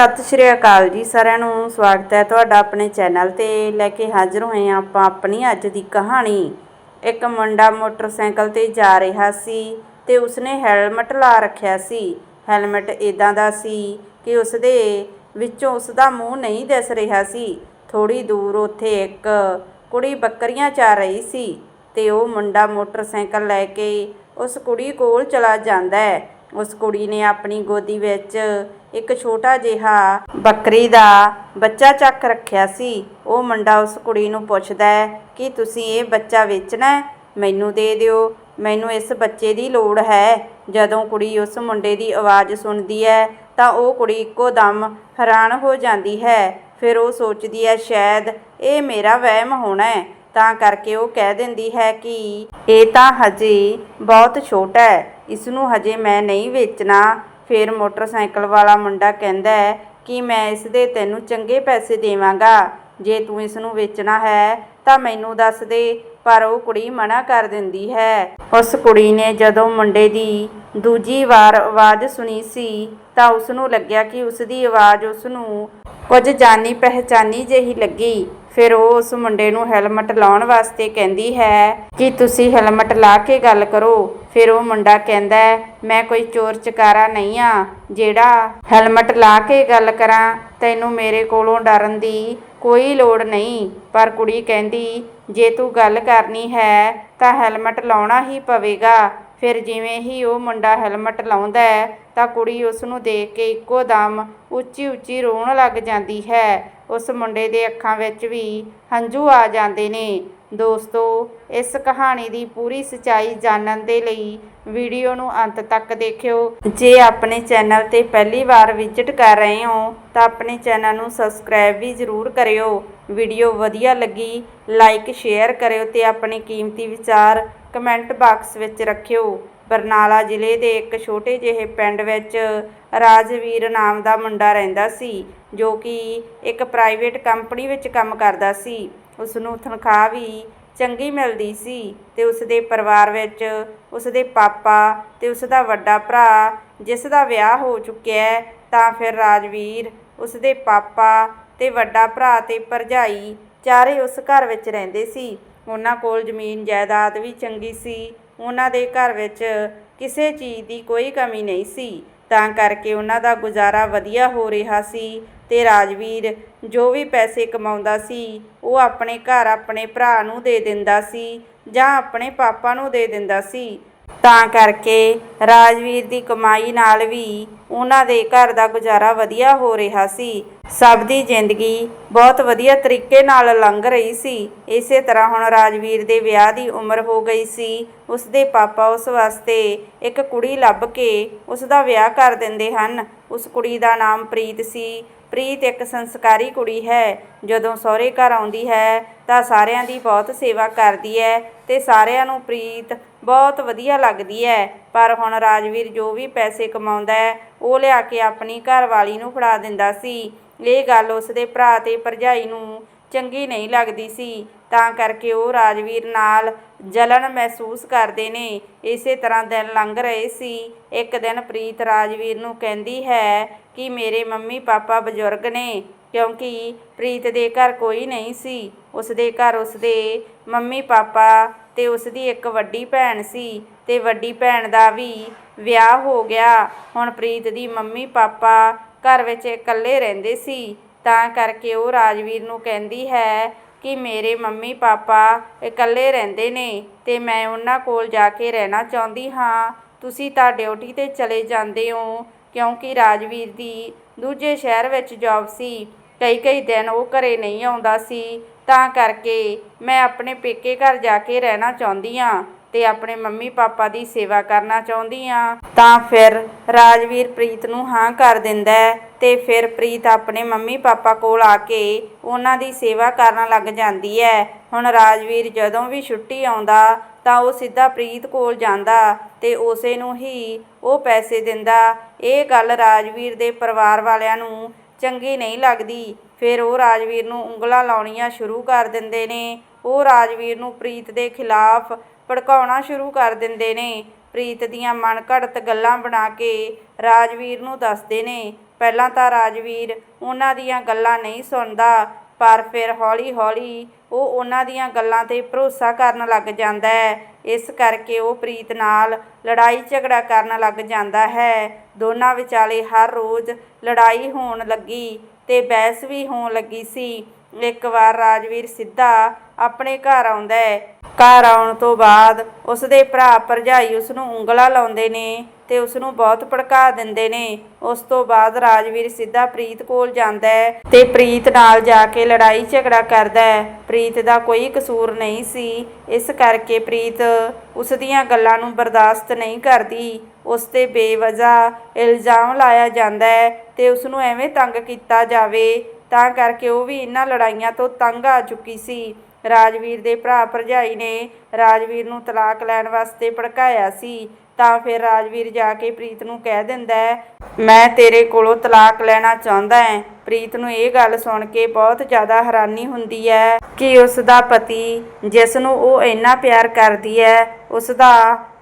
ਸਤਿ ਸ਼੍ਰੀ ਅਕਾਲ ਜੀ ਸਾਰਿਆਂ ਨੂੰ ਸਵਾਗਤ ਹੈ ਤੁਹਾਡਾ ਆਪਣੇ ਚੈਨਲ ਤੇ ਲੈ ਕੇ ਹਾਜ਼ਰ ਹੋਏ ਹਾਂ ਆਪਾਂ ਆਪਣੀ ਅੱਜ ਦੀ ਕਹਾਣੀ। ਇੱਕ ਮੁੰਡਾ ਮੋਟਰਸਾਈਕਲ ਤੇ ਜਾ ਰਿਹਾ ਸੀ ਤੇ ਉਸਨੇ ਹੈਲਮਟ ਲਾ ਰੱਖਿਆ ਸੀ। ਹੈਲਮਟ ਇਦਾਂ ਦਾ ਸੀ ਕਿ ਉਸਦੇ ਵਿੱਚੋਂ ਉਸਦਾ ਮੂੰਹ ਨਹੀਂ ਦਿਸ ਰਿਹਾ ਸੀ। ਥੋੜੀ ਦੂਰ ਉੱਥੇ ਇੱਕ ਕੁੜੀ ਬੱਕਰੀਆਂ ਚਾ ਰਹੀ ਸੀ ਤੇ ਉਹ ਮੁੰਡਾ ਮੋਟਰਸਾਈਕਲ ਲੈ ਕੇ ਉਸ ਕੁੜੀ ਕੋਲ ਚਲਾ ਜਾਂਦਾ ਹੈ। ਉਸ ਕੁੜੀ ਨੇ ਆਪਣੀ ਗੋਦੀ ਵਿੱਚ ਇੱਕ ਛੋਟਾ ਜਿਹਾ ਬੱਕਰੀ ਦਾ ਬੱਚਾ ਚੱਕ ਰੱਖਿਆ ਸੀ। ਉਹ ਮੁੰਡਾ ਉਸ ਕੁੜੀ ਨੂੰ ਪੁੱਛਦਾ ਹੈ, ਕਿ ਤੁਸੀਂ ਇਹ ਬੱਚਾ ਵੇਚਣਾ ਹੈ? ਮੈਨੂੰ ਦੇ ਦਿਓ। ਮੈਨੂੰ ਇਸ ਬੱਚੇ ਦੀ ਲੋੜ ਹੈ। ਜਦੋਂ ਕੁੜੀ ਉਸ ਮੁੰਡੇ ਦੀ ਆਵਾਜ਼ ਸੁਣਦੀ ਹੈ, ਤਾਂ ਉਹ ਕੁੜੀ ਇੱਕੋ ਦਮ ਹੈਰਾਨ ਹੋ ਜਾਂਦੀ ਹੈ। ਫਿਰ ਉਹ ਸੋਚਦੀ ਹੈ, ਸ਼ਾਇਦ ਇਹ ਮੇਰਾ ਵਹਿਮ ਹੋਣਾ ਹੈ। ਤਾਂ ਕਰਕੇ ਉਹ ਕਹਿ ਦਿੰਦੀ ਹੈ ਕਿ ਇਹ ਤਾਂ ਹਜੇ ਬਹੁਤ ਛੋਟਾ ਹੈ। ਇਸ ਨੂੰ ਹਜੇ ਮੈਂ ਨਹੀਂ ਵੇਚਣਾ। ਫਿਰ ਮੋਟਰਸਾਈਕਲ ਵਾਲਾ ਮੁੰਡਾ ਕਹਿੰਦਾ ਹੈ ਕਿ ਮੈਂ ਇਸ ਦੇ ਤੈਨੂੰ ਚੰਗੇ ਪੈਸੇ ਦੇਵਾਂਗਾ। ਜੇ ਤੂੰ ਇਸ ਨੂੰ ਵੇਚਣਾ ਹੈ ਤਾਂ ਮੈਨੂੰ ਦੱਸ ਦੇ, ਪਰ ਉਹ ਕੁੜੀ ਮਨਾ ਕਰ ਦਿੰਦੀ ਹੈ। ਉਸ ਕੁੜੀ ਨੇ ਜਦੋਂ ਮੁੰਡੇ ਦੀ ਦੂਜੀ ਵਾਰ ਆਵਾਜ਼ ਸੁਣੀ ਸੀ ਤਾਂ ਉਸ ਨੂੰ ਲੱਗਿਆ ਕਿ ਉਸ ਦੀ ਆਵਾਜ਼ ਉਸ ਨੂੰ ਕੁਝ ਜਾਣੀ ਪਹਿਚਾਨੀ ਜਿਹੀ ਲੱਗੀ। ਫਿਰ ਉਹ ਉਸ ਮੁੰਡੇ ਨੂੰ ਹੈਲਮਟ ਲਾਉਣ ਵਾਸਤੇ ਕਹਿੰਦੀ ਹੈ ਕਿ ਤੁਸੀਂ ਹੈਲਮਟ ਲਾ ਕੇ ਗੱਲ ਕਰੋ। ਫਿਰ ਉਹ ਮੁੰਡਾ ਕਹਿੰਦਾ, ਮੈਂ ਕੋਈ ਚੋਰ ਚਕਾਰਾ ਨਹੀਂ ਆ, ਜਿਹੜਾ ਹੈਲਮਟ ਲਾ ਕੇ ਗੱਲ ਕਰਾਂ, ਤੈਨੂੰ ਮੇਰੇ ਕੋਲੋਂ ਡਰਨ ਦੀ ਕੋਈ ਲੋੜ ਨਹੀਂ। ਪਰ ਕੁੜੀ ਕਹਿੰਦੀ, ਜੇ ਤੂੰ ਗੱਲ ਕਰਨੀ ਹੈ, ਤਾਂ ਹੈਲਮਟ ਲਾਉਣਾ ਹੀ ਪਵੇਗਾ। ਫਿਰ ਜਿਵੇਂ ਹੀ ਉਹ ਮੁੰਡਾ ਹੈਲਮਟ ਲਾਉਂਦਾ ਹੈ, ਤਾਂ ਕੁੜੀ ਉਸ ਨੂੰ ਦੇਖ ਕੇ ਇੱਕੋ ਦਮ ਉੱਚੀ ਉੱਚੀ ਰੋਣ ਲੱਗ ਜਾਂਦੀ ਹੈ। ਉਸ ਮੁੰਡੇ ਦੇ ਅੱਖਾਂ ਵਿੱਚ ਵੀ ਹੰਝੂ ਆ ਜਾਂਦੇ ਨੇ। ਦੋਸਤੋ, ਇਸ ਕਹਾਣੀ ਦੀ ਪੂਰੀ ਸਚਾਈ ਜਾਣਨ ਦੇ ਲਈ ਵੀਡੀਓ ਨੂੰ ਅੰਤ ਤੱਕ ਦੇਖਿਓ। ਜੇ ਆਪਣੇ ਚੈਨਲ ਤੇ ਪਹਿਲੀ ਵਾਰ ਵਿਜ਼ਿਟ ਕਰ ਰਹੇ ਹੋ, ਤਾਂ ਆਪਣੇ ਚੈਨਲ ਨੂੰ ਸਬਸਕ੍ਰਾਈਬ ਵੀ ਜ਼ਰੂਰ ਕਰਿਓ। ਵੀਡੀਓ ਵਧੀਆ ਲੱਗੀ, ਲਾਈਕ, ਸ਼ੇਅਰ ਕਰਿਓ ਤੇ ਆਪਣੇ ਕੀਮਤੀ ਵਿਚਾਰ ਕਮੈਂਟ ਬਾਕਸ ਵਿੱਚ ਰੱਖਿਓ। ਬਰਨਾਲਾ ਜ਼ਿਲ੍ਹੇ ਦੇ ਇੱਕ ਛੋਟੇ ਜਿਹੇ ਪਿੰਡ ਵਿੱਚ ਰਾਜਵੀਰ ਨਾਮ ਦਾ ਮੁੰਡਾ ਰਹਿੰਦਾ ਸੀ, ਜੋ ਕਿ ਇੱਕ ਪ੍ਰਾਈਵੇਟ ਕੰਪਨੀ ਵਿੱਚ ਕੰਮ ਕਰਦਾ ਸੀ। ਉਸ ਨੂੰ ਤਨਖਾਹ ਵੀ ਚੰਗੀ ਮਿਲਦੀ ਸੀ ਤੇ ਉਸ ਦੇ ਪਰਿਵਾਰ ਵਿੱਚ ਉਸ ਦੇ ਪਾਪਾ ਤੇ ਉਸ ਦਾ ਵੱਡਾ ਭਰਾ ਜਿਸ ਦਾ ਵਿਆਹ ਹੋ ਚੁੱਕਿਆ ਤਾਂ ਫਿਰ ਰਾਜਵੀਰ ਉਸ ਦੇ ਪਾਪਾ ਤੇ ਵੱਡਾ ਭਰਾ ਤੇ ਭਰਜਾਈ ਚਾਰੇ ਉਸ ਘਰ ਵਿੱਚ ਰਹਿੰਦੇ ਸੀ। ਉਹਨਾਂ ਕੋਲ ਜ਼ਮੀਨ ਜਾਇਦਾਦ ਵੀ ਚੰਗੀ ਸੀ। ਉਹਨਾਂ ਦੇ ਘਰ ਵਿੱਚ ਕਿਸੇ ਚੀਜ਼ ਦੀ ਕੋਈ ਕਮੀ ਨਹੀਂ ਸੀ। ਤਾਂ ਕਰਕੇ ਉਹਨਾਂ ਦਾ ਗੁਜ਼ਾਰਾ ਵਧੀਆ ਹੋ ਰਿਹਾ ਸੀ। ਤੇ ਰਾਜਵੀਰ ਜੋ ਵੀ ਪੈਸੇ ਕਮਾਉਂਦਾ ਸੀ, ਉਹ ਆਪਣੇ ਘਰ ਆਪਣੇ ਭਰਾ ਨੂੰ ਦੇ ਦਿੰਦਾ ਸੀ ਜਾਂ ਆਪਣੇ ਪਾਪਾ ਨੂੰ ਦੇ ਦਿੰਦਾ ਸੀ। ਤਾਂ ਕਰਕੇ ਰਾਜਵੀਰ ਦੀ ਕਮਾਈ ਨਾਲ ਵੀ ਉਹਨਾਂ ਦੇ ਘਰ ਦਾ ਗੁਜ਼ਾਰਾ ਵਧੀਆ ਹੋ ਰਿਹਾ ਸੀ। ਸਭ ਦੀ ਜ਼ਿੰਦਗੀ ਬਹੁਤ ਵਧੀਆ ਤਰੀਕੇ ਨਾਲ ਲੰਘ ਰਹੀ ਸੀ। ਇਸੇ ਤਰ੍ਹਾਂ ਹੁਣ ਰਾਜਵੀਰ ਦੇ ਵਿਆਹ ਦੀ ਉਮਰ ਹੋ ਗਈ ਸੀ। ਉਸ ਦੇ ਪਾਪਾ ਉਸ ਵਾਸਤੇ ਇੱਕ ਕੁੜੀ ਲੱਭ ਕੇ ਉਸ ਦਾ ਵਿਆਹ ਕਰ ਦਿੰਦੇ ਹਨ। ਉਸ ਕੁੜੀ ਦਾ ਨਾਮ ਪ੍ਰੀਤ ਸੀ। ਪ੍ਰੀਤ ਇੱਕ ਸੰਸਕਾਰੀ ਕੁੜੀ ਹੈ। ਜਦੋਂ ਸਹੁਰੇ ਘਰ ਆਉਂਦੀ ਹੈ, ਤਾਂ ਸਾਰਿਆਂ ਦੀ ਬਹੁਤ ਸੇਵਾ ਕਰਦੀ ਹੈ ਤੇ ਸਾਰਿਆਂ ਨੂੰ ਪ੍ਰੀਤ ਬਹੁਤ ਵਧੀਆ ਲੱਗਦੀ ਹੈ। ਪਰ ਹੁਣ ਰਾਜਵੀਰ ਜੋ ਵੀ ਪੈਸੇ ਕਮਾਉਂਦਾ ਹੈ, ਉਹ ਲਿਆ ਕੇ ਆਪਣੀ ਘਰਵਾਲੀ ਨੂੰ ਫੜਾ ਦਿੰਦਾ ਸੀ। ਇਹ ਗੱਲ ਉਸ ਦੇ ਭਰਾ ਤੇ ਭਰਜਾਈ ਨੂੰ ਚੰਗੀ ਨਹੀਂ ਲੱਗਦੀ ਸੀ। ਤਾਂ ਕਰਕੇ ਉਹ ਰਾਜਵੀਰ ਨਾਲ ਜਲਨ ਮਹਿਸੂਸ ਕਰਦੇ ਨੇ। ਇਸੇ ਤਰ੍ਹਾਂ ਦਿਨ ਲੰਘ ਰਹੇ ਸੀ। ਇੱਕ ਦਿਨ ਪ੍ਰੀਤ ਰਾਜਵੀਰ ਨੂੰ ਕਹਿੰਦੀ ਹੈ ਕਿ ਮੇਰੇ ਮੰਮੀ ਪਾਪਾ ਬਜ਼ੁਰਗ ਨੇ, ਕਿਉਂਕਿ ਪ੍ਰੀਤ ਦੇ ਘਰ ਕੋਈ ਨਹੀਂ ਸੀ। ਉਸ ਦੇ ਘਰ ਉਸ ਦੇ ਮੰਮੀ ਪਾਪਾ ਤੇ ਉਸ ਦੀ ਇੱਕ ਵੱਡੀ ਭੈਣ ਸੀ ਤੇ ਵੱਡੀ ਭੈਣ ਦਾ ਵੀ ਵਿਆਹ ਹੋ ਗਿਆ। ਹੁਣ ਪ੍ਰੀਤ ਦੀ ਮੰਮੀ ਪਾਪਾ ਘਰ ਵਿੱਚ ਇਕੱਲੇ ਰਹਿੰਦੇ ਸੀ। ਤਾਂ ਕਰਕੇ ਉਹ ਰਾਜਵੀਰ ਨੂੰ ਕਹਿੰਦੀ ਹੈ ਕਿ ਮੇਰੇ ਮੰਮੀ ਪਾਪਾ ਇਕੱਲੇ ਰਹਿੰਦੇ ਨੇ ਅਤੇ ਮੈਂ ਉਹਨਾਂ ਕੋਲ ਜਾ ਕੇ ਰਹਿਣਾ ਚਾਹੁੰਦੀ ਹਾਂ। ਤੁਸੀਂ ਤਾਂ ਡਿਊਟੀ ਤੇ ਚਲੇ ਜਾਂਦੇ ਹੋ, ਕਿਉਂਕਿ ਰਾਜਵੀਰ ਦੀ ਦੂਜੇ ਸ਼ਹਿਰ ਵਿੱਚ ਜੌਬ ਸੀ। ਕਈ ਕਈ ਦਿਨ ਉਹ ਘਰੇ ਨਹੀਂ ਆਉਂਦਾ ਸੀ। ਤਾਂ ਕਰਕੇ ਮੈਂ ਆਪਣੇ ਪੇਕੇ ਘਰ ਜਾ ਕੇ ਰਹਿਣਾ ਚਾਹੁੰਦੀ ਹਾਂ। ਤੇ ਆਪਣੇ ਮੰਮੀ ਪਾਪਾ ਦੀ ਸੇਵਾ ਕਰਨਾ ਚਾਹੁੰਦੀ ਹਾਂ, ਤਾਂ ਫਿਰ ਰਾਜਵੀਰ ਪ੍ਰੀਤ ਨੂੰ ਹਾਂ ਕਰ ਦਿੰਦਾ ਹੈ ਤੇ ਫਿਰ ਪ੍ਰੀਤ ਆਪਣੇ ਮੰਮੀ ਪਾਪਾ ਕੋਲ ਆ ਕੇ ਉਹਨਾਂ ਦੀ ਸੇਵਾ ਕਰਨ ਲੱਗ ਜਾਂਦੀ ਹੈ। ਹੁਣ ਰਾਜਵੀਰ ਜਦੋਂ ਵੀ ਛੁੱਟੀ ਆਉਂਦਾ, ਤਾਂ ਉਹ ਸਿੱਧਾ ਪ੍ਰੀਤ ਕੋਲ ਜਾਂਦਾ ਤੇ ਉਸੇ ਨੂੰ ਹੀ ਉਹ ਪੈਸੇ ਦਿੰਦਾ। ਇਹ ਗੱਲ ਰਾਜਵੀਰ ਦੇ ਪਰਿਵਾਰ ਵਾਲਿਆਂ ਨੂੰ ਚੰਗੀ ਨਹੀਂ ਲੱਗਦੀ। ਫਿਰ ਉਹ ਰਾਜਵੀਰ ਨੂੰ ਉਂਗਲਾਂ ਲਾਉਣੀਆਂ ਸ਼ੁਰੂ ਕਰ ਦਿੰਦੇ ਨੇ। ਉਹ ਰਾਜਵੀਰ ਨੂੰ ਪ੍ਰੀਤ ਦੇ ਖਿਲਾਫ ਭੜਕਾਉਣਾ ਸ਼ੁਰੂ ਕਰ ਦਿੰਦੇ ਨੇ। ਪ੍ਰੀਤ ਦੀਆਂ ਮਨਘੜਤ ਗੱਲਾਂ ਬਣਾ ਕੇ ਰਾਜਵੀਰ ਨੂੰ ਦੱਸਦੇ ਨੇ, ਪਹਿਲਾਂ ਤਾਂ ਰਾਜਵੀਰ ਉਹਨਾਂ ਦੀਆਂ ਗੱਲਾਂ ਨਹੀਂ ਸੁਣਦਾ, ਪਰ ਫਿਰ ਹੌਲੀ-ਹੌਲੀ ਉਹ ਉਹਨਾਂ ਦੀਆਂ ਗੱਲਾਂ ਤੇ ਭਰੋਸਾ ਕਰਨ ਲੱਗ ਜਾਂਦਾ ਹੈ। ਇਸ ਕਰਕੇ ਉਹ ਪ੍ਰੀਤ ਨਾਲ ਲੜਾਈ ਝਗੜਾ ਕਰਨ ਲੱਗ ਜਾਂਦਾ ਹੈ। ਦੋਨਾਂ ਵਿਚਾਲੇ ਹਰ ਰੋਜ਼ ਲੜਾਈ ਹੋਣ ਲੱਗੀ। ਤੇ ਬਹਿਸ ਵੀ ਹੋਣ ਲੱਗੀ ਸੀ। ਇੱਕ ਵਾਰ ਰਾਜਵੀਰ ਸਿੱਧਾ ਆਪਣੇ ਘਰ ਆਉਂਦਾ ਹੈ। ਘਰ ਆਉਣ ਤੋਂ ਬਾਅਦ ਉਸਦੇ ਭਰਾ ਭਰਜਾਈ ਉਸ ਨੂੰ ਉਂਗਲਾਂ ਲਾਉਂਦੇ ਨੇ ਤੇ ਉਸ ਨੂੰ ਬਹੁਤ ਭੜਕਾ ਦਿੰਦੇ ਨੇ। ਉਸ ਤੋਂ ਬਾਅਦ ਰਾਜਵੀਰ ਸਿੱਧਾ ਪ੍ਰੀਤ ਕੋਲ ਜਾਂਦਾ ਹੈ ਤੇ ਪ੍ਰੀਤ ਨਾਲ ਜਾ ਕੇ ਲੜਾਈ ਝਗੜਾ ਕਰਦਾ ਹੈ। ਪ੍ਰੀਤ ਦਾ ਕੋਈ ਕਸੂਰ ਨਹੀਂ ਸੀ। ਇਸ ਕਰਕੇ ਪ੍ਰੀਤ ਉਸ ਦੀਆਂ ਗੱਲਾਂ ਨੂੰ ਬਰਦਾਸ਼ਤ ਨਹੀਂ ਕਰਦੀ। ਉਸ ਤੇ ਬੇਵਜ੍ਹਾ ਇਲਜ਼ਾਮ ਲਾਇਆ ਜਾਂਦਾ ਹੈ ਤੇ ਉਸ ਨੂੰ ਐਵੇਂ ਤੰਗ ਕੀਤਾ ਜਾਵੇ, ਤਾਂ ਕਰਕੇ ਉਹ ਵੀ ਇਹਨਾਂ ਲੜਾਈਆਂ ਤੋਂ ਤੰਗ ਆ ਚੁੱਕੀ ਸੀ। ਰਾਜਵੀਰ ਦੇ ਭਰਾ ਭਰਜਾਈ ਨੇ ਰਾਜਵੀਰ ਨੂੰ ਤਲਾਕ ਲੈਣ ਵਾਸਤੇ ਭੜਕਾਇਆ ਸੀ, ਤਾਂ ਫਿਰ ਰਾਜਵੀਰ ਜਾ ਕੇ ਪ੍ਰੀਤ ਨੂੰ ਕਹਿ ਦਿੰਦਾ ਹੈ, ਮੈਂ ਤੇਰੇ ਕੋਲੋਂ ਤਲਾਕ ਲੈਣਾ ਚਾਹੁੰਦਾ ਹਾਂ। ਪ੍ਰੀਤ ਨੂੰ ਇਹ ਗੱਲ ਸੁਣ ਕੇ ਬਹੁਤ ਜ਼ਿਆਦਾ ਹੈਰਾਨੀ ਹੁੰਦੀ ਹੈ ਕਿ ਉਸ ਦਾ ਪਤੀ, ਜਿਸ ਨੂੰ ਉਹ ਇੰਨਾ ਪਿਆਰ ਕਰਦੀ ਹੈ, ਉਸ ਦਾ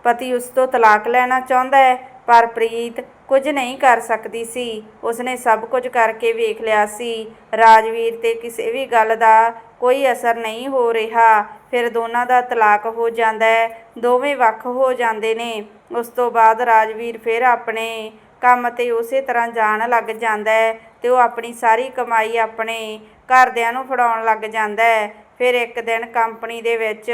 ਪਤੀ ਉਸ ਤੋਂ ਤਲਾਕ ਲੈਣਾ ਚਾਹੁੰਦਾ ਹੈ, ਪਰ ਪ੍ਰੀਤ ਕੁਝ ਨਹੀਂ ਕਰ ਸਕਦੀ ਸੀ। ਉਸਨੇ ਸਭ ਕੁਝ ਕਰਕੇ ਵੇਖ ਲਿਆ ਸੀ। ਰਾਜਵੀਰ ਤੇ ਕਿਸੇ ਵੀ ਗੱਲ ਦਾ ਕੋਈ ਅਸਰ ਨਹੀਂ ਹੋ ਰਿਹਾ। ਫਿਰ ਦੋਨਾਂ ਦਾ ਤਲਾਕ ਹੋ ਜਾਂਦਾ ਹੈ, ਦੋਵੇਂ ਵੱਖ ਹੋ ਜਾਂਦੇ ਨੇ। ਉਸ ਤੋਂ ਬਾਅਦ ਰਾਜਵੀਰ ਫਿਰ ਆਪਣੇ ਕੰਮ ਤੇ ਉਸੇ ਤਰ੍ਹਾਂ ਜਾਣ ਲੱਗ ਜਾਂਦਾ ਹੈ ਤੇ ਉਹ ਆਪਣੀ ਸਾਰੀ ਕਮਾਈ ਆਪਣੇ ਘਰਦਿਆਂ ਨੂੰ ਫੜਾਉਣ ਲੱਗ ਜਾਂਦਾ ਹੈ। ਫਿਰ ਇੱਕ ਦਿਨ ਕੰਪਨੀ ਦੇ ਵਿੱਚ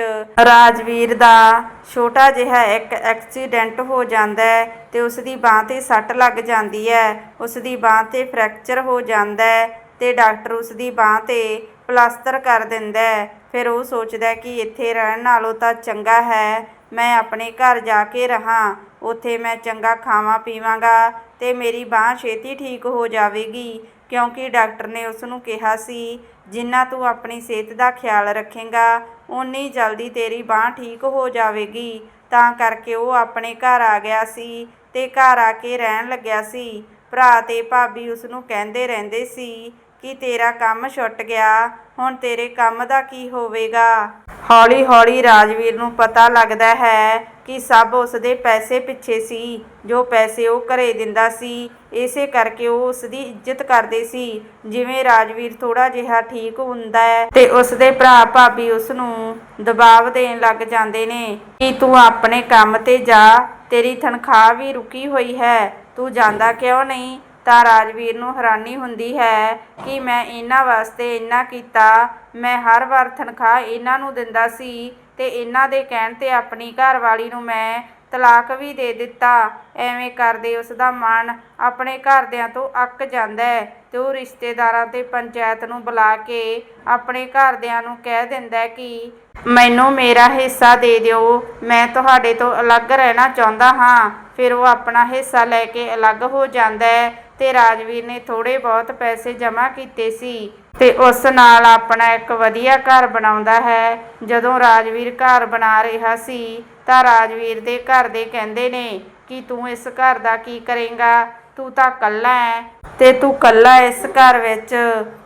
ਰਾਜਵੀਰ ਦਾ ਛੋਟਾ ਜਿਹਾ ਇੱਕ ਐਕਸੀਡੈਂਟ ਹੋ ਜਾਂਦਾ ਹੈ ਤੇ ਉਸ ਦੀ ਬਾਹ ਤੇ ਸੱਟ ਲੱਗ ਜਾਂਦੀ ਹੈ। ਉਸ ਦੀ ਬਾਹ ਤੇ ਫ੍ਰੈਕਚਰ ਹੋ ਜਾਂਦਾ ਹੈ ਤੇ ਡਾਕਟਰ ਉਸ ਦੀ ਬਾਹ ਤੇ ਪਲਾਸਟਰ ਕਰ ਦਿੰਦਾ ਹੈ। ਫਿਰ ਉਹ ਸੋਚਦਾ ਕਿ ਇੱਥੇ ਰਹਿਣ ਨਾਲੋਂ ਤਾਂ ਚੰਗਾ ਹੈ। ਮੈਂ ਆਪਣੇ ਘਰ ਜਾ ਕੇ ਰਹਾਂ। ਉੱਥੇ ਮੈਂ ਚੰਗਾ ਖਾਵਾਂ ਪੀਵਾਂਗਾ ਤੇ ਮੇਰੀ ਬਾਹ ਛੇਤੀ ਠੀਕ ਹੋ ਜਾਵੇਗੀ ਕਿਉਂਕਿ ਡਾਕਟਰ ਨੇ ਉਸ ਨੂੰ ਕਿਹਾ ਸੀ ਜਿੰਨਾ ਤੂੰ ਆਪਣੀ ਸਿਹਤ ਦਾ ਖਿਆਲ ਰੱਖੇਂਗਾ, ਓਨੀ ਜਲਦੀ ਤੇਰੀ ਬਾਹ ਠੀਕ ਹੋ ਜਾਵੇਗੀ। ਤਾਂ ਕਰਕੇ ਉਹ ਆਪਣੇ ਘਰ ਆ ਗਿਆ ਸੀ ਤੇ ਘਰ ਆ ਕੇ ਰਹਿਣ ਲੱਗਿਆ ਸੀ। ਭਰਾ ਤੇ ਭਾਬੀ ਉਸ ਨੂੰ ਕਹਿੰਦੇ ਰਹਿੰਦੇ ਸੀ ਕਿ ਤੇਰਾ ਕੰਮ ਛੁੱਟ ਗਿਆ, ਹੁਣ ਤੇਰੇ ਕੰਮ ਦਾ ਕੀ ਹੋਵੇਗਾ? ਹੌਲੀ ਹੌਲੀ ਰਾਜਵੀਰ ਨੂੰ ਪਤਾ ਲੱਗਦਾ ਹੈ ਕਿ ਸਭ ਉਸ ਦੇ ਪੈਸੇ ਪਿੱਛੇ ਸੀ, ਜੋ ਪੈਸੇ ਉਹ ਘਰੇ ਦਿੰਦਾ ਸੀ, ਇਸੇ ਕਰਕੇ ਉਹ ਉਸ ਦੀ ਇੱਜ਼ਤ ਕਰਦੇ ਸੀ। ਜਿਵੇਂ ਰਾਜਵੀਰ ਥੋੜਾ ਜਿਹਾ ਠੀਕ ਹੁੰਦਾ ਹੈ ਤੇ ਉਸ ਦੇ ਭਰਾ ਭਾਬੀ ਉਸ ਨੂੰ ਦਬਾਅ ਦੇਣ ਲੱਗ ਜਾਂਦੇ ਨੇ ਕਿ ਤੂੰ ਆਪਣੇ ਕੰਮ ਤੇ ਜਾ, ਤੇਰੀ ਤਨਖਾਹ ਵੀ ਰੁਕੀ ਹੋਈ ਹੈ, ਤੂੰ ਜਾਂਦਾ ਕਿਉਂ ਨਹੀਂ? ਤਾਂ ਰਾਜਵੀਰ ਨੂੰ ਹੈਰਾਨੀ ਹੁੰਦੀ ਹੈ ਕਿ ਮੈਂ ਇਹਨਾਂ ਵਾਸਤੇ ਇੰਨਾ ਕੀਤਾ, ਮੈਂ ਹਰ ਵਾਰ ਤਨਖਾਹ ਇਹਨਾਂ ਨੂੰ ਦਿੰਦਾ ਸੀ ਤੇ ਇਹਨਾਂ ਦੇ ਕਹਿਣ ਤੇ ਆਪਣੀ ਘਰਵਾਲੀ ਨੂੰ ਮੈਂ ਤਲਾਕ ਵੀ ਦੇ ਦਿੱਤਾ। ਐਵੇਂ ਕਰਦੇ ਉਸ ਦਾ ਮਨ ਆਪਣੇ ਘਰਦਿਆਂ ਤੋਂ ਅੱਕ ਜਾਂਦਾ ਹੈ ਤੇ ਉਹ ਰਿਸ਼ਤੇਦਾਰਾਂ ਤੇ ਪੰਚਾਇਤ ਨੂੰ ਬੁਲਾ ਕੇ ਆਪਣੇ ਘਰਦਿਆਂ ਨੂੰ ਕਹਿ ਦਿੰਦਾ ਕਿ ਮੈਨੂੰ ਮੇਰਾ ਹਿੱਸਾ ਦੇ ਦਿਓ, ਮੈਂ ਤੁਹਾਡੇ ਤੋਂ ਅਲੱਗ ਰਹਿਣਾ ਚਾਹੁੰਦਾ ਹਾਂ। ਫਿਰ ਉਹ ਆਪਣਾ ਹਿੱਸਾ ਲੈ ਕੇ ਅਲੱਗ ਹੋ ਜਾਂਦਾ ਹੈ ਤੇ ਰਾਜਵੀਰ ਨੇ ਥੋੜੇ ਬਹੁਤ ਪੈਸੇ ਜਮ੍ਹਾਂ ਕੀਤੇ ਸੀ। ਤੇ ਉਸ ਨਾਲ ਆਪਣਾ ਇੱਕ ਵਧੀਆ ਘਰ ਬਣਾਉਂਦਾ ਹੈ। ਜਦੋਂ ਰਾਜਵੀਰ ਘਰ ਬਣਾ ਰਿਹਾ ਸੀ, ਤਾਂ ਰਾਜਵੀਰ ਦੇ ਘਰ ਦੇ ਕਹਿੰਦੇ ਨੇ ਕਿ ਤੂੰ ਇਸ ਘਰ ਦਾ ਕੀ ਕਰੇਂਗਾ? ਤੂੰ ਤਾਂ ਕੱਲਾ ਹੈ ਤੇ ਤੂੰ ਕੱਲਾ ਇਸ ਘਰ ਵਿੱਚ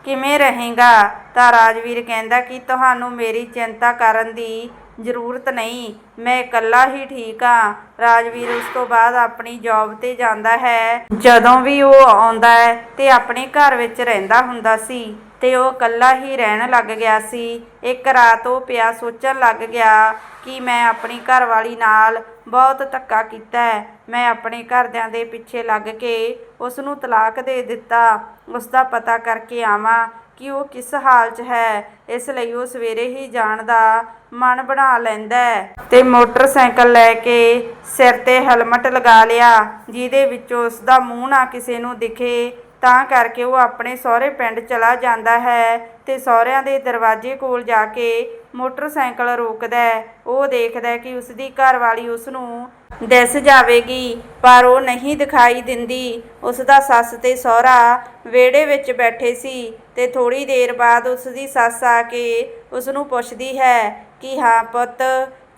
ਕਿਵੇਂ ਰਹੇਂਗਾ? ਤਾਂ ਰਾਜਵੀਰ ਕਹਿੰਦਾ ਕਿ ਤੁਹਾਨੂੰ ਮੇਰੀ ਚਿੰਤਾ ਕਰਨ ਦੀ ਜ਼ਰੂਰਤ ਨਹੀਂ, ਮੈਂ ਇਕੱਲਾ ਹੀ ਠੀਕ ਹਾਂ। ਰਾਜਵੀਰ ਉਸ ਤੋਂ ਬਾਅਦ ਆਪਣੀ ਜੌਬ ਤੇ ਜਾਂਦਾ ਹੈ। ਜਦੋਂ ਵੀ ਉਹ ਆਉਂਦਾ ਹੈ ਤੇ ਆਪਣੇ ਘਰ ਵਿੱਚ ਰਹਿੰਦਾ ਹੁੰਦਾ ਸੀ। ਤੇ ਉਹ ਇਕੱਲਾ ਹੀ ਰਹਿਣ ਲੱਗ ਗਿਆ ਸੀ। ਇੱਕ ਰਾਤ ਉਹ ਪਿਆ ਸੋਚਣ ਲੱਗ ਗਿਆ ਕਿ ਮੈਂ ਆਪਣੀ ਘਰਵਾਲੀ ਨਾਲ ਬਹੁਤ ਧੱਕਾ ਕੀਤਾ ਹੈ। ਮੈਂ ਆਪਣੇ ਘਰਦਿਆਂ ਦੇ ਪਿੱਛੇ ਲੱਗ ਕੇ ਉਸ ਨੂੰ ਤਲਾਕ ਦੇ ਦਿੱਤਾ। ਉਸ ਦਾ ਪਤਾ ਕਰਕੇ ਆਵਾਂ ਕਿ ਉਹ ਕਿਸ ਹਾਲ 'ਚ ਹੈ। ਇਸ ਲਈ ਉਹ ਸਵੇਰੇ ਹੀ ਜਾਣ ਦਾ ਮਨ ਬਣਾ ਲੈਂਦਾ ਹੈ। ਤੇ ਮੋਟਰਸਾਈਕਲ ਲੈ ਕੇ ਸਿਰ ਤੇ ਹੈਲਮਟ ਲਗਾ ਲਿਆ, ਜਿਹਦੇ ਵਿੱਚੋਂ ਉਸ ਦਾ ਮੂੰਹ ਨਾ ਕਿਸੇ ਨੂੰ ਦਿਖੇ। ਤਾਂ ਕਰਕੇ ਉਹ ਆਪਣੇ ਸਹੁਰੇ ਪਿੰਡ ਚਲਾ ਜਾਂਦਾ ਹੈ ਤੇ ਸਹੁਰਿਆਂ ਦੇ ਦਰਵਾਜ਼ੇ ਕੋਲ ਜਾ ਕੇ ਮੋਟਰਸਾਈਕਲ ਰੋਕਦਾ ਉਹ ਦੇਖਦਾ ਕਿ ਉਸ ਦੀ ਘਰਵਾਲੀ ਉਸ ਨੂੰ ਦਿਸ ਜਾਵੇਗੀ, ਪਰ ਉਹ ਨਹੀਂ ਦਿਖਾਈ ਦਿੰਦੀ। ਉਸ ਦਾ ਸੱਸ ਤੇ ਸਹੁਰਾ ਵਿਹੜੇ ਵਿੱਚ ਬੈਠੇ ਸੀ ਤੇ ਥੋੜੀ ਦੇਰ ਬਾਅਦ ਉਸ ਦੀ ਸੱਸ ਆ ਕੇ ਉਸ ਨੂੰ ਪੁੱਛਦੀ ਹੈ ਕਿ, ਹਾਂ ਪੁੱਤ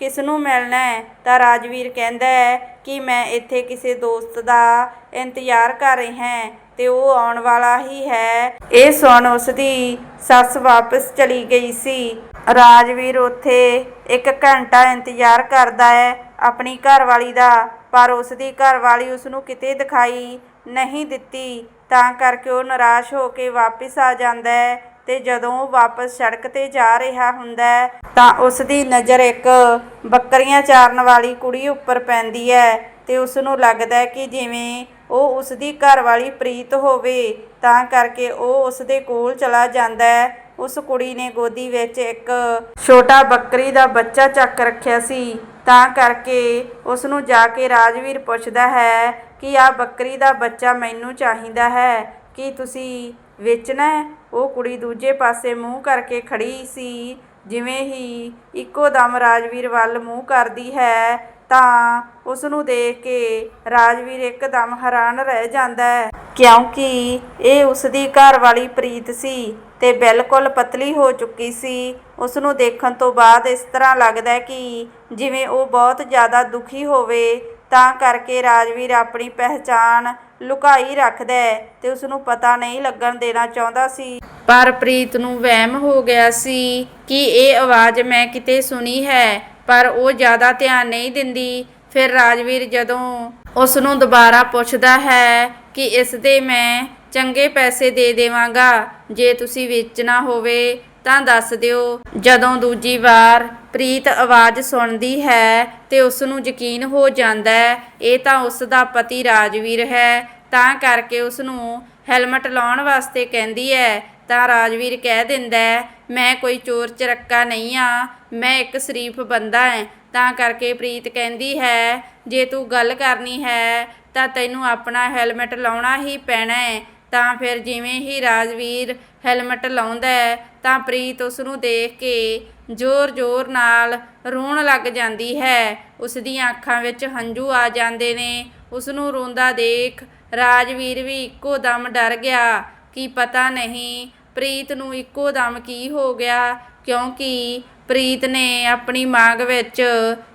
ਕਿਸ ਨੂੰ ਮਿਲਣਾ ਹੈ? ਤਾਂ ਰਾਜਵੀਰ ਕਹਿੰਦਾ ਹੈ ਕਿ ਮੈਂ ਇੱਥੇ ਕਿਸੇ ਦੋਸਤ ਦਾ ਇੰਤਜ਼ਾਰ ਕਰ ਰਿਹਾ ਹਾਂ ਤੇ ਉਹ ਆਉਣ ਵਾਲਾ ਹੀ ਹੈ। ਇਹ ਸੁਣ ਉਸ ਦੀ ਸੱਸ ਵਾਪਸ ਚਲੀ ਗਈ ਸੀ। ਰਾਜਵੀਰ ਉੱਥੇ ਇੱਕ ਘੰਟਾ ਇੰਤਜ਼ਾਰ ਕਰਦਾ ਹੈ ਆਪਣੀ ਘਰਵਾਲੀ ਦਾ, ਪਰ ਉਸ ਦੀ ਘਰਵਾਲੀ ਉਸ ਨੂੰ ਕਿਤੇ ਦਿਖਾਈ ਨਹੀਂ ਦਿੱਤੀ। ਤਾਂ ਕਰਕੇ ਉਹ ਨਿਰਾਸ਼ ਹੋ ਕੇ ਵਾਪਸ ਆ ਜਾਂਦਾ ਹੈ। ਤੇ ਜਦੋਂ ਉਹ ਵਾਪਸ ਸੜਕ ਤੇ ਜਾ ਰਿਹਾ ਹੁੰਦਾ ਹੈ, ਤਾਂ ਉਸ ਦੀ ਨਜ਼ਰ ਇੱਕ ਬੱਕਰੀਆਂ ਚਾਰਨ ਵਾਲੀ ਕੁੜੀ ਉੱਪਰ ਪੈਂਦੀ ਹੈ ਤੇ ਉਸ ਨੂੰ ਲੱਗਦਾ ਹੈ ਕਿ ਜਿਵੇਂ ਉਹ ਉਸ ਦੀ ਘਰ ਵਾਲੀ ਪ੍ਰੀਤ ਹੋਵੇ, ਤਾਂ ਕਰਕੇ ਉਹ ਉਸ ਦੇ ਕੋਲ ਚਲਾ ਜਾਂਦਾ ਹੈ। ਉਸ ਕੁੜੀ ਨੇ ਗੋਦੀ ਵਿੱਚ ਇੱਕ ਛੋਟਾ ਬੱਕਰੀ ਦਾ ਬੱਚਾ ਚੱਕ ਰੱਖਿਆ ਸੀ, ਤਾਂ ਕਰਕੇ ਉਸ ਨੂੰ ਜਾ ਕੇ ਰਾਜਵੀਰ ਪੁੱਛਦਾ ਹੈ ਕਿ ਆ ਬੱਕਰੀ ਦਾ ਬੱਚਾ ਮੈਨੂੰ ਚਾਹੀਦਾ ਹੈ, ਕੀ ਤੁਸੀਂ ਵੇਚਣਾ ਹੈ? ਉਹ ਕੁੜੀ ਦੂਜੇ ਪਾਸੇ ਮੂੰਹ ਕਰਕੇ ਖੜੀ ਸੀ, ਜਿਵੇਂ ਹੀ ਇੱਕੋ ਦਮ ਰਾਜਵੀਰ ਵੱਲ ਮੂੰਹ ਕਰਦੀ ਹੈ, ਤਾਂ ਉਸ ਨੂੰ ਦੇਖ ਕੇ ਰਾਜਵੀਰ ਇੱਕਦਮ ਹੈਰਾਨ ਰਹਿ ਜਾਂਦਾ ਹੈ। ਕਿਉਂਕਿ ਇਹ ਉਸ ਦੀ ਘਰ ਵਾਲੀ ਪ੍ਰੀਤ ਸੀ ਤੇ ਬਿਲਕੁਲ ਪਤਲੀ ਹੋ ਚੁੱਕੀ ਸੀ। ਉਸ ਨੂੰ ਦੇਖਣ ਤੋਂ ਬਾਅਦ ਇਸ ਤਰ੍ਹਾਂ ਲੱਗਦਾ ਹੈ ਕਿ ਜਿਵੇਂ ਉਹ ਬਹੁਤ ਜ਼ਿਆਦਾ ਦੁਖੀ ਹੋਵੇ, ਤਾਂ ਕਰਕੇ ਰਾਜਵੀਰ ਆਪਣੀ ਪਹਿਚਾਣ ਲੁਕਾਈ ਰੱਖਦਾ ਹੈ ਤੇ ਉਸ ਨੂੰ ਪਤਾ ਨਹੀਂ ਲੱਗਣ ਦੇਣਾ ਚਾਹੁੰਦਾ ਸੀ। ਪਰ ਪ੍ਰੀਤ ਨੂੰ ਵਹਿਮ ਹੋ ਗਿਆ ਸੀ ਕਿ ਇਹ ਆਵਾਜ਼ ਮੈਂ ਕਿਤੇ ਸੁਣੀ ਹੈ, ਪਰ ਉਹ ਜ਼ਿਆਦਾ ਧਿਆਨ ਨਹੀਂ ਦਿੰਦੀ। ਫਿਰ ਰਾਜਵੀਰ ਜਦੋਂ ਉਸ ਨੂੰ ਦੁਬਾਰਾ ਪੁੱਛਦਾ ਹੈ ਕਿ ਇਸ ਦੇ ਮੈਂ ਚੰਗੇ ਪੈਸੇ ਦੇ ਦੇਵਾਂਗਾ, ਜੇ ਤੁਸੀਂ ਵੇਚਣਾ ਹੋਵੇ ਤਾਂ ਦੱਸ ਦਿਓ, ਜਦੋਂ ਦੂਜੀ ਵਾਰ ਪ੍ਰੀਤ ਆਵਾਜ਼ ਸੁਣਦੀ ਹੈ ਤੇ ਉਸ ਨੂੰ ਯਕੀਨ ਹੋ ਜਾਂਦਾ ਹੈ, ਇਹ ਤਾਂ ਉਸ ਦਾ ਪਤੀ ਰਾਜਵੀਰ ਹੈ, ਤਾਂ ਕਰਕੇ ਉਸ ਨੂੰ ਹੈਲਮਟ ਲਾਉਣ ਵਾਸਤੇ ਕਹਿੰਦੀ ਹੈ। ਤਾਂ ਰਾਜਵੀਰ ਕਹਿ ਦਿੰਦਾ ਮੈਂ ਕੋਈ ਚੋਰ ਚਰੱਕਾ ਨਹੀਂ ਆ, ਮੈਂ ਇੱਕ ਸ਼ਰੀਫ ਬੰਦਾ ਹਾਂ ਤਾਂ ਕਰਕੇ ਪ੍ਰੀਤ ਕਹਿੰਦੀ ਹੈ, ਜੇ ਤੂੰ ਗੱਲ ਕਰਨੀ ਹੈ, ਤਾਂ ਤੈਨੂੰ ਆਪਣਾ ਹੈਲਮਟ ਲਾਉਣਾ ਹੀ ਪੈਣਾ ਹੈ ਤਾਂ ਫਿਰ ਜਿਵੇਂ ਹੀ ਰਾਜਵੀਰ ਹੈਲਮਟ ਲਾਉਂਦਾ ਹੈ, ਤਾਂ ਪ੍ਰੀਤ ਉਸ ਨੂੰ ਦੇਖ ਕੇ ਜ਼ੋਰ-ਜ਼ੋਰ ਨਾਲ ਰੋਣ ਲੱਗ ਜਾਂਦੀ ਹੈ। ਉਸ ਦੀਆਂ ਅੱਖਾਂ ਵਿੱਚ ਹੰਝੂ ਆ ਜਾਂਦੇ ਨੇ। ਉਸ ਨੂੰ ਰੋਂਦਾ ਦੇਖ ਰਾਜਵੀਰ ਵੀ ਇੱਕੋ ਦਮ ਡਰ ਗਿਆ ਕਿ ਪਤਾ ਨਹੀਂ ਪ੍ਰੀਤ ਨੂੰ ਇੱਕੋ ਦਮ ਕੀ ਹੋ ਗਿਆ, ਕਿਉਂਕਿ ਪ੍ਰੀਤ ਨੇ ਆਪਣੀ ਮਾਂਗ ਵਿੱਚ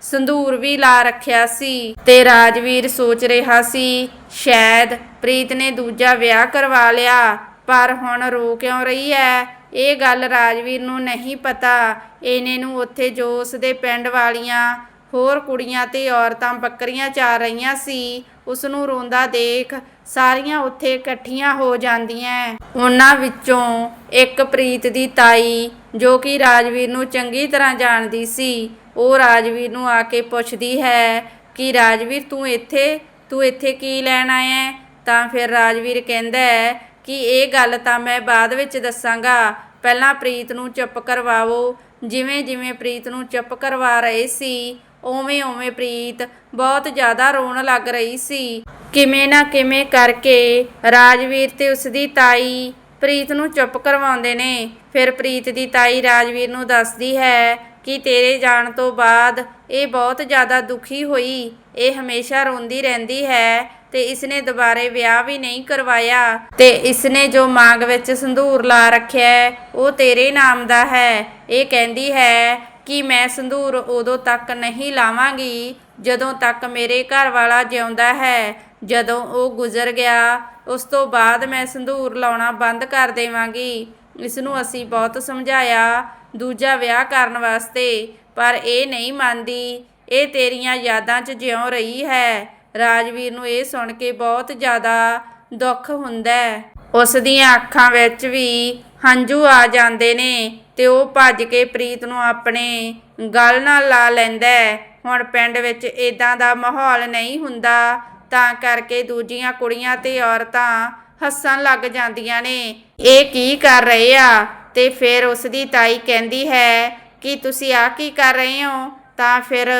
ਸੰਧੂਰ ਵੀ ਲਾ ਰੱਖਿਆ ਸੀ ਤੇ ਰਾਜਵੀਰ ਸੋਚ ਰਿਹਾ ਸੀ, ਸ਼ਾਇਦ ਪ੍ਰੀਤ ਨੇ ਦੂਜਾ ਵਿਆਹ ਕਰਵਾ ਲਿਆ, ਪਰ ਹੁਣ ਰੋ ਕਿਉਂ ਰਹੀ ਹੈ ਇਹ ਗੱਲ ਰਾਜਵੀਰ ਨੂੰ ਨਹੀਂ ਪਤਾ। ਇਹਨੇ ਨੂੰ ਉੱਥੇ ਜੋ ਉਸ ਦੇ ਪਿੰਡ ਵਾਲੀਆਂ ਹੋਰ ਕੁੜੀਆਂ ਤੇ ਔਰਤਾਂ ਬੱਕਰੀਆਂ ਚਾਰ ਰਹੀਆਂ ਸੀ। ਉਸ ਨੂੰ ਰੋਂਦਾ ਦੇਖ ਸਾਰੀਆਂ ਉੱਥੇ ਇਕੱਠੀਆਂ ਹੋ ਜਾਂਦੀਆਂ ਉਹਨਾਂ ਵਿੱਚੋਂ ਇੱਕ ਪ੍ਰੀਤ ਦੀ ਤਾਈ, ਜੋ ਕਿ ਰਾਜਵੀਰ ਨੂੰ ਚੰਗੀ ਤਰ੍ਹਾਂ ਜਾਣਦੀ ਸੀ, ਉਹ ਰਾਜਵੀਰ ਨੂੰ ਆ ਕੇ ਪੁੱਛਦੀ ਹੈ ਕਿ ਰਾਜਵੀਰ ਤੂੰ ਇੱਥੇ ਤੂੰ ਇੱਥੇ ਕੀ ਲੈਣ ਆਇਆ ਤਾਂ ਫਿਰ ਰਾਜਵੀਰ ਕਹਿੰਦਾ ਹੈ ਕਿ ਇਹ ਗੱਲ ਤਾਂ ਮੈਂ ਬਾਅਦ ਵਿੱਚ ਦੱਸਾਂਗਾ। ਪਹਿਲਾਂ ਪ੍ਰੀਤ ਨੂੰ ਚੁੱਪ ਕਰਵਾਵੋ। ਜਿਵੇਂ ਜਿਵੇਂ ਪ੍ਰੀਤ ਨੂੰ ਚੁੱਪ ਕਰਵਾ ਰਹੇ ਸੀ ਉਵੇਂ ਉਵੇਂ ਪ੍ਰੀਤ ਬਹੁਤ ਜ਼ਿਆਦਾ ਰੋਣ ਲੱਗ ਰਹੀ ਸੀ। ਕਿਵੇਂ ਨਾ ਕਿਵੇਂ ਕਰਕੇ ਰਾਜਵੀਰ ਤੇ ਉਸ ਦੀ ਤਾਈ ਪ੍ਰੀਤ ਨੂੰ ਚੁੱਪ ਕਰਵਾਉਂਦੇ ਨੇ। ਫਿਰ ਪ੍ਰੀਤ ਦੀ ਤਾਈ ਰਾਜਵੀਰ ਨੂੰ ਦੱਸਦੀ ਹੈ ਕਿ ਤੇਰੇ ਜਾਣ ਤੋਂ ਬਾਅਦ ਇਹ ਬਹੁਤ ਜ਼ਿਆਦਾ ਦੁਖੀ ਹੋਈ। ਇਹ ਹਮੇਸ਼ਾ ਰੋਂਦੀ ਰਹਿੰਦੀ ਹੈ ਤੇ ਇਸਨੇ ਦੁਬਾਰੇ ਵਿਆਹ ਵੀ ਨਹੀਂ ਕਰਵਾਇਆ। ਤੇ ਇਸਨੇ ਜੋ ਮਾਂਗ ਵਿੱਚ ਸੰਧੂਰ ਲਾ ਰੱਖਿਆ ਉਹ ਤੇਰੇ ਨਾਮ ਦਾ ਹੈ। ਇਹ ਕਹਿੰਦੀ ਹੈ ਕਿ ਮੈਂ ਸੰਧੂਰ ਉਦੋਂ ਤੱਕ ਨਹੀਂ ਲਾਵਾਂਗੀ ਜਦੋਂ ਤੱਕ ਮੇਰੇ ਘਰ ਵਾਲਾ ਜਿਉਂਦਾ ਹੈ। ਜਦੋਂ ਉਹ ਗੁਜ਼ਰ ਗਿਆ, ਉਸ ਤੋਂ ਬਾਅਦ ਮੈਂ ਸੰਧੂਰ ਲਾਉਣਾ ਬੰਦ ਕਰ ਦੇਵਾਂਗੀ। ਇਸ ਨੂੰ ਅਸੀਂ ਬਹੁਤ ਸਮਝਾਇਆ। ਦੂਜਾ ਵਿਆਹ ਕਰਨ ਵਾਸਤੇ, ਪਰ ਇਹ ਨਹੀਂ ਮੰਨਦੀ। ਇਹ ਤੇਰੀਆਂ ਯਾਦਾਂ 'ਚ ਜਿਉਂ ਰਹੀ ਹੈ। ਰਾਜਵੀਰ ਨੂੰ ਇਹ ਸੁਣ ਕੇ ਬਹੁਤ ਜ਼ਿਆਦਾ ਦੁੱਖ ਹੁੰਦਾ ਉਸ ਦੀਆਂ ਅੱਖਾਂ ਵਿੱਚ ਵੀ ਹੰਝੂ ਆ ਜਾਂਦੇ ਨੇ। ਤੇ ਉਹ ਭੱਜ ਕੇ ਪ੍ਰੀਤ ਨੂੰ ਆਪਣੇ ਗਲ ਨਾਲ ਲਾ ਲੈਂਦਾ ਹੁਣ ਪਿੰਡ ਵਿੱਚ ਇਦਾਂ ਦਾ ਮਾਹੌਲ ਨਹੀਂ ਹੁੰਦਾ, ਤਾਂ ਕਰਕੇ ਦੂਜੀਆਂ ਕੁੜੀਆਂ ਤੇ ਔਰਤਾਂ ਹੱਸਣ ਲੱਗ ਜਾਂਦੀਆਂ ਨੇ। ਇਹ ਕੀ ਕਰ ਰਹੇ ਆ? ਤੇ ਫਿਰ ਉਸ ਦੀ ਤਾਈ ਕਹਿੰਦੀ ਹੈ ਕਿ ਤੁਸੀਂ ਆ ਕੀ ਕਰ ਰਹੇ ਹੋ? ਤਾਂ ਫਿਰ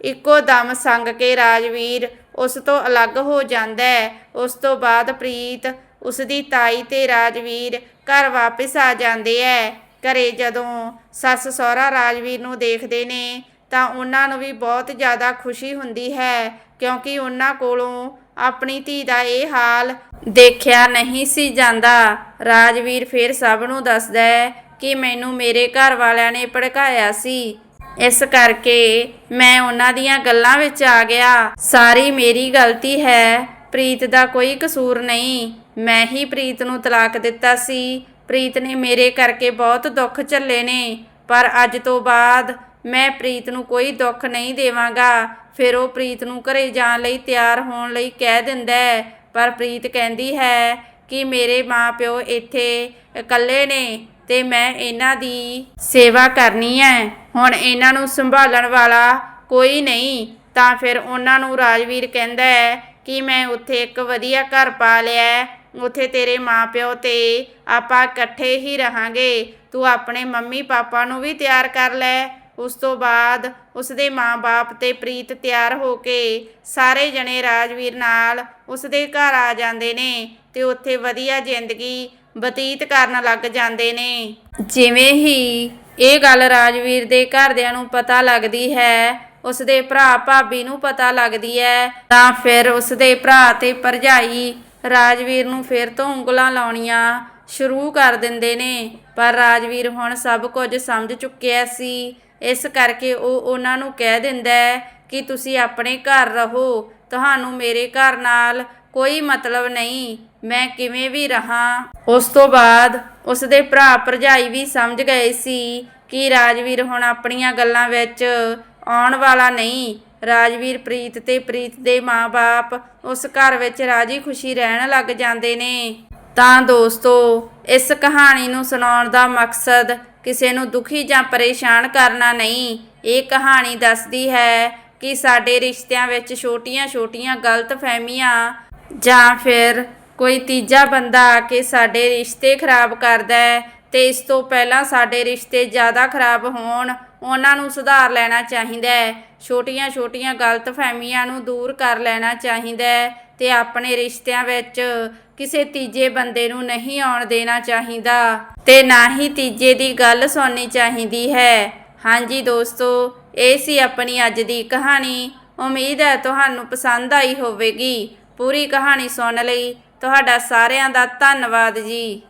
ਇੱਕੋ ਦਮ ਸੰਗ ਕੇ ਰਾਜਵੀਰ ਉਸ ਤੋਂ ਅਲੱਗ ਹੋ ਜਾਂਦਾ ਹੈ। ਉਸ ਤੋਂ ਬਾਅਦ ਪ੍ਰੀਤ ਉਸ ਦੀ ਤਾਈ ਤੇ ਰਾਜਵੀਰ ਘਰ ਵਾਪਸ ਆ ਜਾਂਦੇ ਐ ਘਰੇ ਜਦੋਂ ਸੱਸ ਸਹੁਰਾ ਰਾਜਵੀਰ ਨੂੰ ਦੇਖਦੇ ਨੇ, ਤਾਂ ਉਹਨਾਂ ਨੂੰ ਵੀ ਬਹੁਤ ਜ਼ਿਆਦਾ ਖੁਸ਼ੀ ਹੁੰਦੀ ਹੈ, ਕਿਉਂਕਿ ਉਹਨਾਂ ਕੋਲੋਂ ਆਪਣੀ ਧੀ ਦਾ ਇਹ ਹਾਲ ਦੇਖਿਆ ਨਹੀਂ ਸੀ ਜਾਂਦਾ। ਰਾਜਵੀਰ ਫਿਰ ਸਭ ਨੂੰ ਦੱਸਦਾ ਹੈ ਕਿ ਮੈਨੂੰ ਮੇਰੇ ਘਰ ਵਾਲਿਆਂ ਨੇ ਭੜਕਾਇਆ ਸੀ। ਇਸ ਕਰਕੇ ਮੈਂ ਉਹਨਾਂ ਦੀਆਂ ਗੱਲਾਂ ਵਿੱਚ ਆ ਗਿਆ। ਸਾਰੀ ਮੇਰੀ ਗਲਤੀ ਹੈ, ਪ੍ਰੀਤ ਦਾ ਕੋਈ ਕਸੂਰ ਨਹੀਂ। ਮੈਂ ਹੀ ਪ੍ਰੀਤ ਨੂੰ ਤਲਾਕ ਦਿੱਤਾ ਸੀ। ਪ੍ਰੀਤ ਨੇ ਮੇਰੇ ਕਰਕੇ ਬਹੁਤ ਦੁੱਖ ਝੱਲੇ ਨੇ, ਪਰ ਅੱਜ ਤੋਂ ਬਾਅਦ ਮੈਂ ਪ੍ਰੀਤ ਨੂੰ ਕੋਈ ਦੁੱਖ ਨਹੀਂ ਦੇਵਾਂਗਾ। ਫਿਰ ਉਹ ਪ੍ਰੀਤ ਨੂੰ ਘਰੇ ਜਾਣ ਲਈ ਤਿਆਰ ਹੋਣ ਲਈ ਕਹਿ ਦਿੰਦਾ ਪਰ ਪ੍ਰੀਤ ਕਹਿੰਦੀ ਹੈ ਕਿ ਮੇਰੇ ਮਾਪਿਓ ਇੱਥੇ ਇਕੱਲੇ ਨੇ ਤੇ ਮੈਂ ਇਹਨਾਂ ਦੀ ਸੇਵਾ ਕਰਨੀ ਹੈ। ਹੁਣ ਇਹਨਾਂ ਨੂੰ ਸੰਭਾਲਣ ਵਾਲਾ ਕੋਈ ਨਹੀਂ, ਤਾਂ ਫਿਰ ਉਹਨਾਂ ਨੂੰ ਰਾਜਵੀਰ ਕਹਿੰਦਾ ਹੈ ਕਿ ਮੈਂ ਉੱਥੇ ਇੱਕ ਵਧੀਆ ਘਰ ਪਾ ਲਿਆ ਉੱਥੇ ਤੇਰੇ ਮਾਪਿਓ ਤੇ ਆਪਾਂ ਇਕੱਠੇ ਹੀ ਰਹਾਂਗੇ। ਤੂੰ ਆਪਣੇ ਮੰਮੀ ਪਾਪਾ ਨੂੰ ਵੀ ਤਿਆਰ ਕਰ ਲੈ। ਉਸ ਤੋਂ ਬਾਅਦ ਉਸਦੇ ਮਾਂ-ਬਾਪ ਤੇ ਪ੍ਰੀਤ ਤਿਆਰ ਹੋ ਕੇ ਸਾਰੇ ਜਣੇ ਰਾਜਵੀਰ ਨਾਲ ਉਸਦੇ ਘਰ ਆ ਜਾਂਦੇ ਨੇ ਤੇ ਉੱਥੇ ਵਧੀਆ ਜ਼ਿੰਦਗੀ ਬਤੀਤ ਕਰਨ ਲੱਗ ਜਾਂਦੇ ਨੇ। ਜਿਵੇਂ ਹੀ ਇਹ ਗੱਲ ਰਾਜਵੀਰ ਦੇ ਘਰਦਿਆਂ ਨੂੰ ਪਤਾ ਲੱਗਦੀ ਹੈ, ਉਸਦੇ ਭਰਾ ਭਾਬੀ ਨੂੰ ਪਤਾ ਲੱਗਦੀ ਹੈ, ਤਾਂ ਫਿਰ ਉਸਦੇ ਭਰਾ ਤੇ ਭਰਜਾਈ ਰਾਜਵੀਰ ਨੂੰ ਫਿਰ ਤੋਂ ਉਂਗਲਾਂ ਲਾਉਣੀਆਂ ਸ਼ੁਰੂ ਕਰ ਦਿੰਦੇ ਨੇ। ਪਰ ਰਾਜਵੀਰ ਹੁਣ ਸਭ ਕੁਝ ਸਮਝ ਚੁੱਕਿਆ ਸੀ। ਇਸ ਕਰਕੇ ਉਹ ਉਹਨਾਂ ਨੂੰ ਕਹਿ ਦਿੰਦਾ ਕਿ ਤੁਸੀਂ ਆਪਣੇ ਘਰ ਰਹੋ। ਤੁਹਾਨੂੰ ਮੇਰੇ ਘਰ ਨਾਲ ਕੋਈ ਮਤਲਬ ਨਹੀਂ। ਮੈਂ ਕਿਵੇਂ ਵੀ ਰਹਾ। ਉਸ ਤੋਂ ਬਾਅਦ ਉਸਦੇ ਭਰਾ ਭਰਜਾਈ ਵੀ ਸਮਝ ਗਏ ਸੀ ਕਿ ਰਾਜਵੀਰ ਹੁਣ ਆਪਣੀਆਂ ਗੱਲਾਂ ਵਿੱਚ ਆਉਣ ਵਾਲਾ ਨਹੀਂ। ਰਾਜਵੀਰ ਪ੍ਰੀਤ ਤੇ ਪ੍ਰੀਤ ਦੇ ਮਾਪੇ ਉਸ ਘਰ ਵਿੱਚ ਰਾਜੀ ਖੁਸ਼ੀ ਰਹਿਣ ਲੱਗ ਜਾਂਦੇ ਨੇ। ਤਾਂ ਦੋਸਤੋ, ਇਸ ਕਹਾਣੀ ਨੂੰ ਸੁਣਾਉਣ ਦਾ ਮਕਸਦ ਕਿਸੇ ਨੂੰ ਦੁਖੀ ਜਾਂ ਪਰੇਸ਼ਾਨ ਕਰਨਾ ਨਹੀਂ। ਇਹ ਕਹਾਣੀ ਦੱਸਦੀ ਹੈ ਕਿ ਸਾਡੇ ਰਿਸ਼ਤਿਆਂ ਵਿੱਚ ਛੋਟੀਆਂ-ਛੋਟੀਆਂ ਗਲਤਫਹਿਮੀਆਂ ਜਾਂ ਫਿਰ ਕੋਈ ਤੀਜਾ ਬੰਦਾ ਆ ਕੇ ਸਾਡੇ ਰਿਸ਼ਤੇ ਖਰਾਬ ਕਰਦਾ ਹੈ ਤੇ ਇਸ ਤੋਂ ਪਹਿਲਾਂ ਸਾਡੇ ਰਿਸ਼ਤੇ ਜ਼ਿਆਦਾ ਖਰਾਬ ਹੋਣ ਉਹਨਾਂ ਨੂੰ ਸੁਧਾਰ ਲੈਣਾ ਚਾਹੀਦਾ ਹੈ। ਛੋਟੀਆਂ-ਛੋਟੀਆਂ ਗਲਤਫਹਿਮੀਆਂ ਨੂੰ ਦੂਰ ਕਰ ਲੈਣਾ ਚਾਹੀਦਾ ਹੈ ਤੇ ਆਪਣੇ ਰਿਸ਼ਤਿਆਂ ਵਿੱਚ ਕਿਸੇ ਤੀਜੇ ਬੰਦੇ ਨੂੰ ਨਹੀਂ ਆਉਣ ਦੇਣਾ ਚਾਹੀਦਾ ਤੇ ਨਾ ਹੀ ਤੀਜੇ ਦੀ ਗੱਲ ਸੁਣਨੀ ਚਾਹੀਦੀ ਹੈ। ਹਾਂਜੀ ਦੋਸਤੋ, ਇਹ ਸੀ ਆਪਣੀ ਅੱਜ ਦੀ ਕਹਾਣੀ। ਉਮੀਦ ਹੈ ਤੁਹਾਨੂੰ ਪਸੰਦ ਆਈ ਹੋਵੇਗੀ। ਪੂਰੀ ਕਹਾਣੀ ਸੁਣਨ ਲਈ। ਤੁਹਾਡਾ ਸਾਰਿਆਂ ਦਾ ਧੰਨਵਾਦ ਜੀ।